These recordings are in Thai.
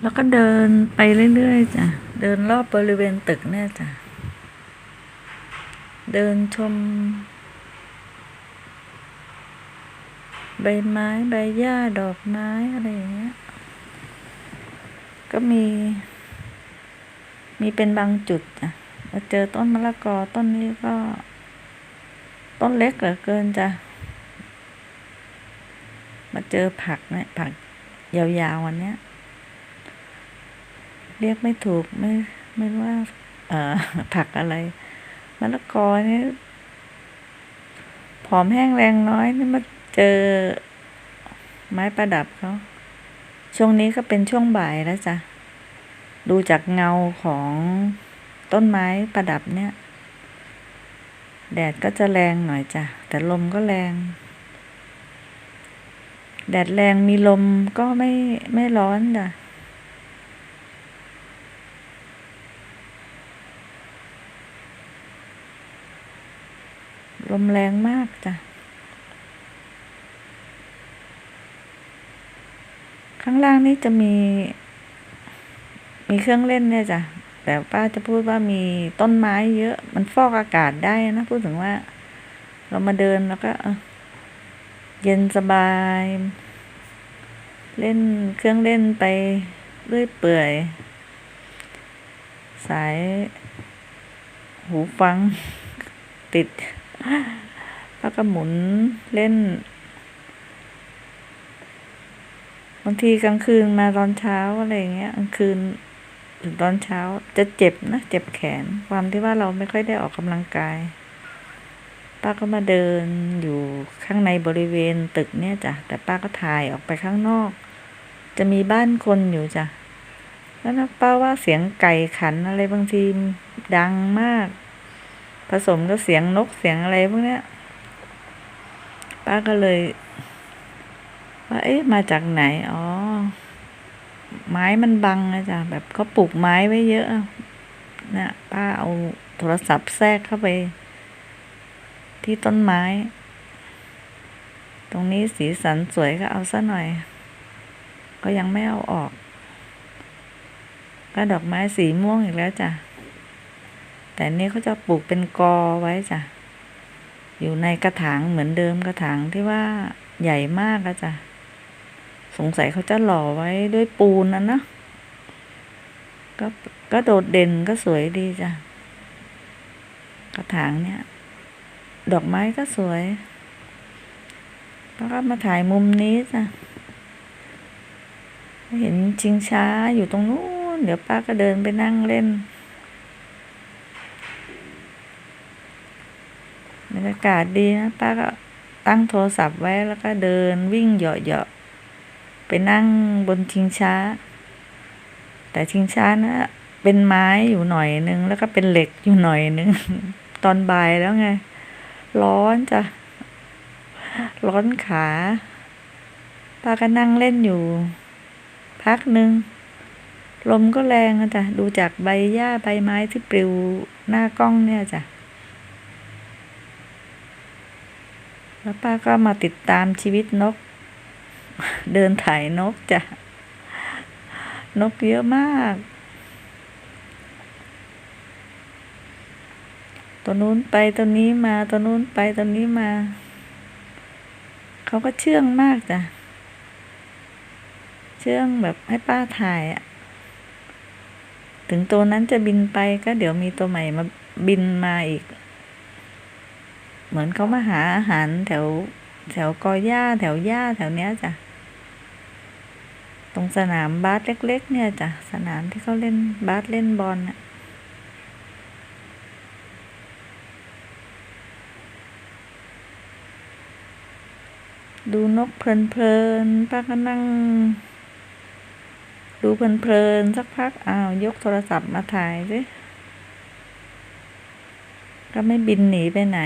แล้วก็เดินไปเรื่อยๆจ้ะ เดินรอบบริเวณตึกเนี่ยจ้ะ เดินชม ใบไม้ใบหญ้าดอกไม้อะไรอย่างเงี้ย ก็มี มีเป็นบางจุดจ้ะมาเจอต้นมะละกอต้นนี้ก็ ต้นเล็กเหลือเกินจ้ะ มาเจอผักเนี่ยผักยาวๆวันเนี้ย เรียกไม่ถูกไม่ไม่ว่าอผักอะไรมะละกอนี่ผอมแห้งแรงน้อยนี่มาเจอไม้ประดับเขาช่วงนี้ก็เป็นช่วงบ่ายแล้วจ้ะ ดูจากเงาของต้นไม้ประดับเนี่ย แดดก็จะแรงหน่อยจ้ะ แต่ลมก็แรง แดดแรงมีลมก็ไม่ไม่ร้อนจ้ะ ลมแรงมากจ้ะ ข้างล่างนี่จะมี มีเครื่องเล่นเนี่ยจ้ะ แต่ป้าจะพูดว่ามีต้นไม้เยอะ มันฟอกอากาศได้นะ พูดถึงว่า เรามาเดินแล้วก็เออเย็นสบาย เล่นเครื่องเล่นไปเรื่อยเปื่อย สาย หูฟังติด แล้วก็หมุนเล่น บางทีกลางคืนมาตอนเช้าอะไรเงี้ยกลางคืนถึงตอนเช้าจะเจ็บนะ เจ็บแขน ความที่ว่าเราไม่ค่อยได้ออกกำลังกาย ป้าก็มาเดินอยู่ข้างในบริเวณตึกเนี่ยจ้ะ แต่ป้าก็ถ่ายออกไปข้างนอก จะมีบ้านคนอยู่จ้ะ แล้วนะป้าว่าเสียงไก่ขันอะไรบางทีดังมาก ผสมกับเสียงนกเสียงอะไรพวกเนี้ย ป้าก็เลย ว่าเอ๊ะมาจากไหน อ๋อ ไม้มันบังนะจ๊ะแบบเขาปลูกไม้ไว้เยอะนะป้าเอาโทรศัพท์แทรกเข้าไป ที่ต้นไม้ ตรงนี้สีสันสวยก็เอาซะหน่อย ก็ยังไม่เอาออก ก็ดอกไม้สีม่วงอีกแล้วจ้ะ แต่นี่เขาจะปลูกเป็นกอไว้จ้ะ อยู่ในกระถางเหมือนเดิมกระถางที่ว่าใหญ่มากอะจ้ะ สงสัยเขาจะหล่อไว้ด้วยปูนนะเนะก็ก็โดดเด่นก็สวยดีจ้ะ กระถางเนี่ย ดอกไม้ก็สวย แล้วก็มาถ่ายมุมนี้จ้ะ เห็นชิงช้าอยู่ตรงนู้น เดี๋ยวป้าก็เดินไปนั่งเล่น บรรยากาศดีนะป้าก็ตั้งโทรศัพท์ไว้แล้วก็เดินวิ่งเหยาะๆไปนั่งบนชิงช้า แต่ชิงช้านะเป็นไม้อยู่หน่อยนึง แล้วก็เป็นเหล็กอยู่หน่อยนึง ตอนบ่ายแล้วไง ร้อนจ้ะ ร้อนขาป้าก็นั่งเล่นอยู่ พักหนึ่งลมก็แรงอะจ้ะ ดูจากใบหญ้าใบไม้ที่ปลิวหน้ากล้องเนี่ยจ้ะ แล้วป้าก็มาติดตามชีวิตนก เดินถ่ายนกจ้ะ นกเยอะมาก ตัวนู้นไปตัวนี้มาตัวนู้นไปตัวนี้มา เขาก็เชื่องมากจ้ะ เชื่องแบบให้ป้าถ่ายอะถึงตัวนั้นจะบินไปก็เดี๋ยวมีตัวใหม่มาบินมาอีก เหมือนเขามาหาอาหารแถว แถวกอหญ้า แถวหญ้าแถวเนี้ยจ้ะ ตรงสนามบาสเล็ก ๆ เนี่ยจ้ะ สนามที่เขาเล่นบาสเล่นบอลน่ะดูนกเพลินๆป้าก็นั่ง ดูเพลินๆสักพักอ้าวยกโทรศัพท์มาถ่ายสิ ก็ไม่บินหนีไปไหน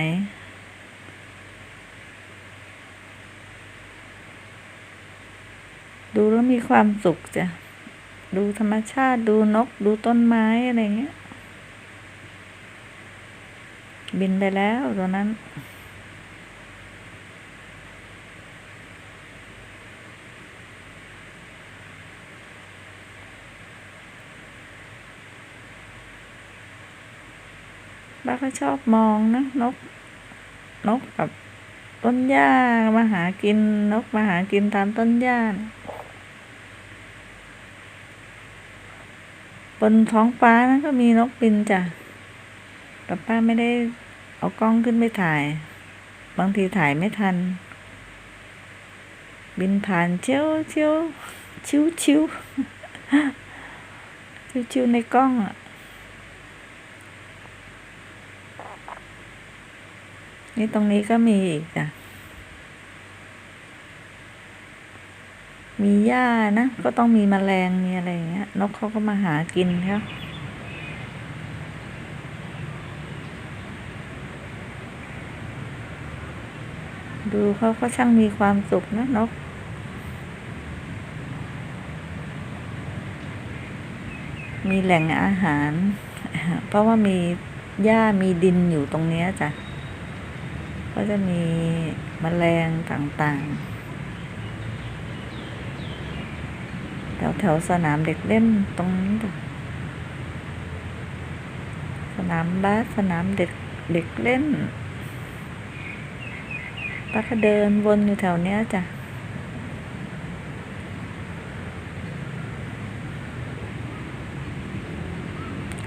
ดูแล้วมีความสุขจ้ะ ดูธรรมชาติดูนกดูต้นไม้อะไรเงี้ย บินไปแล้วตัวนั้นป้าก็ชอบมองนะนก นกกับต้นหญ้ามาหากินนกมาหากินตามต้นหญ้าน บนท้องฟ้านั้นก็มีนกบินจ้ะแต่ป้าไม่ได้เอากล้องขึ้นไปถ่าย บางทีถ่ายไม่ทัน บินผ่านเชียวเชียวชิวชิวชิวชิวในกล้องอะนี่ตรงนี้ก็มีอีกจ้ะ มีหญ้านะ ก็ต้องมีแมลงมีอะไรอย่างเงี้ย นกเขาก็มาหากินครับดูเขาก็ช่างมีความสุขนะนก มีแหล่งอาหาร เพราะว่ามีหญ้ามีดินอยู่ตรงเนี้ยจ้ะ ก็จะมีแมลงต่างๆ แถวแถวสนามเด็กเล่นตรงนี้จ้ะสนามบาสสนามเด็กเด็กเล่นป้าก็เดินวนอยู่แถวเนี้ยจ้ะ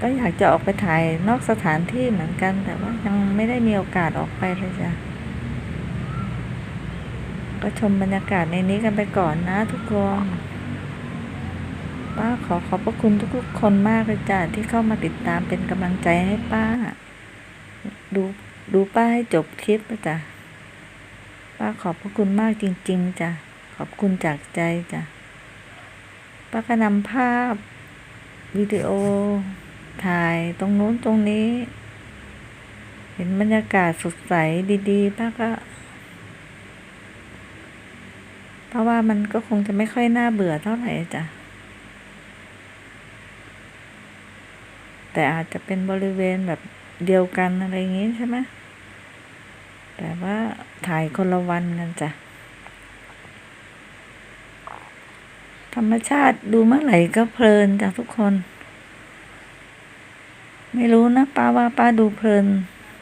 ก็อยากจะออกไปถ่ายนอกสถานที่เหมือนกัน แต่ว่ายังไม่ได้มีโอกาสออกไปเลยจ้ะ ก็ชมบรรยากาศในนี้กันไปก่อนนะทุกคน ป้าขอขอบพระคุณทุกๆคนมากเลยจ้ะที่เข้ามาติดตามเป็นกำลังใจให้ป้า ดูดูป้าให้จบคลิปนะจ้ะป้าขอบพระคุณมากจริง ๆจ้ะขอบคุณจากใจจ้ะป้าก็นำภาพวิดีโอถ่ายตรงโน้นตรงนี้ เห็นบรรยากาศสดใสดีๆป้าก็เพราะว่ามันก็คงจะไม่ค่อยน่าเบื่อเท่าไหร่จ้ะ แต่อาจจะเป็นบริเวณแบบเดียวกันอะไรอย่างงี้ใช่ไหมแต่ว่าถ่ายคนละวันกันจ้ะ ธรรมชาติดูเมื่อไหร่ก็เพลินจ้ะทุกคน ไม่รู้นะป้าว่าป้าดูเพลิน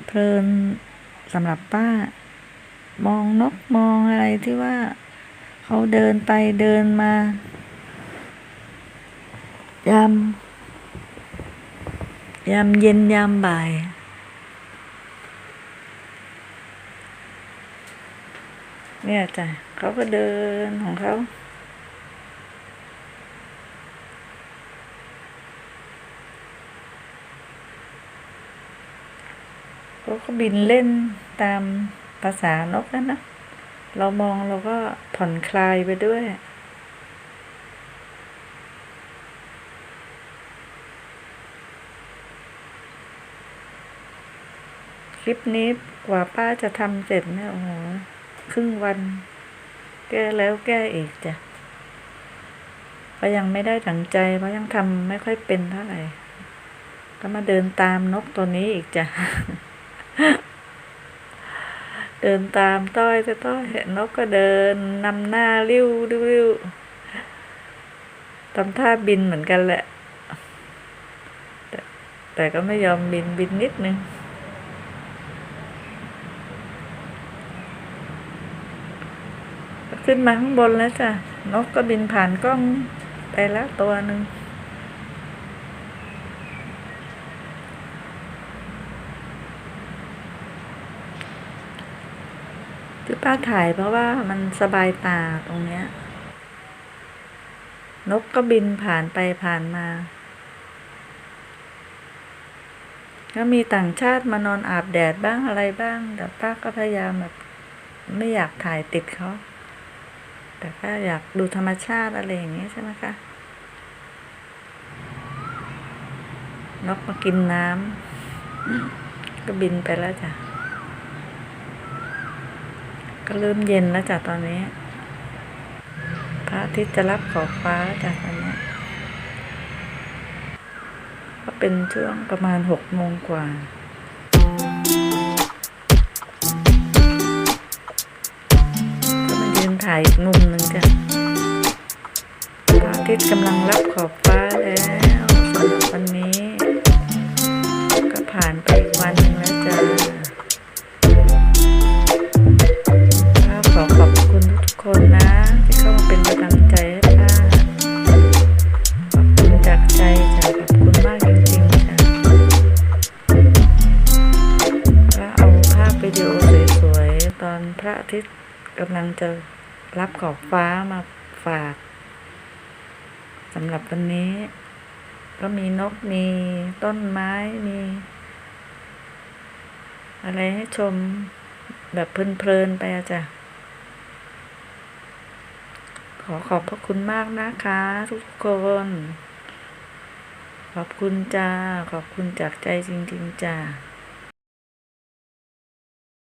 เพลินสำหรับป้า มองนกมองอะไรที่ว่า เขาเดินไปเดินมายาม ยามเย็นยามบ่าย เนี่ยจ้ะเขาก็เดินของเขาเขาก็บินเล่นตามภาษานกนั่นนะ เรามองเราก็ผ่อนคลายไปด้วย คลิปนี้กว่าป้าจะทำเสร็จเนี่ยโอ้โหครึ่งวัน แก้แล้วแก้อีกจ้ะก็ยังไม่ได้ดังใจเพราะยังทำไม่ค่อยเป็นเท่าไหร่ ก็มาเดินตามนกตัวนี้อีกจ้ะ เดินตามต้อยจะต้อยเห็นนกก็เดินนำหน้าริ้วริ้วริ้วทำท่าบินเหมือนกันแหละ แต่แต่ก็ไม่ยอมบินบินนิดนึง ขึ้นมาข้างบนแล้วจ้ะ นกก็บินผ่านกล้องไปแล้วตัวหนึ่งที่ป้าถ่ายเพราะว่ามันสบายตาตรงเนี้ย นกก็บินผ่านไปผ่านมาก็มีต่างชาติมานอนอาบแดดบ้างอะไรบ้างแต่ป้าก็พยายามแบบไม่อยากถ่ายติดเขา แต่ก็อยากดูธรรมชาติอะไรอย่างนี้ใช่ไหมคะนกมากินน้ำก็บินไปแล้วจ้ะ ก็เริ่มเย็นแล้วจ้ะตอนนี้ พระอาทิตย์จะรับขอบฟ้าแล้วจ้ะตอนนี้ก็เป็นช่วงประมาณหกโมงกว่า ถ่ายอีกมุมหนึ่งจ้ะพระอาทิตย์กำลังรับขอบฟ้าแล้วสำหรับวันนี้ ก็ผ่านไปอีกวันหนึงแล้วจ้ะก็ขอขอบคุณทุกคนนะ ที่เข้ามาเป็นกำลังใจให้ป้าขอบคุณจากใจจ้ะขอบคุณมากจริงๆจ้ะก็เอาภาพวิดีโอสวยๆตอนพระอาทิตย์กำลังจะ รับขอบฟ้ามาฝากสำหรับวันนี้ ก็มีนกมีต้นไม้มี อะไรให้ชมแบบเพลินๆไปอะจ้ะ ขอขอบพระคุณมากนะคะ ทุกคน ขอบคุณจ้า ขอบคุณจากใจจริง ๆจ้า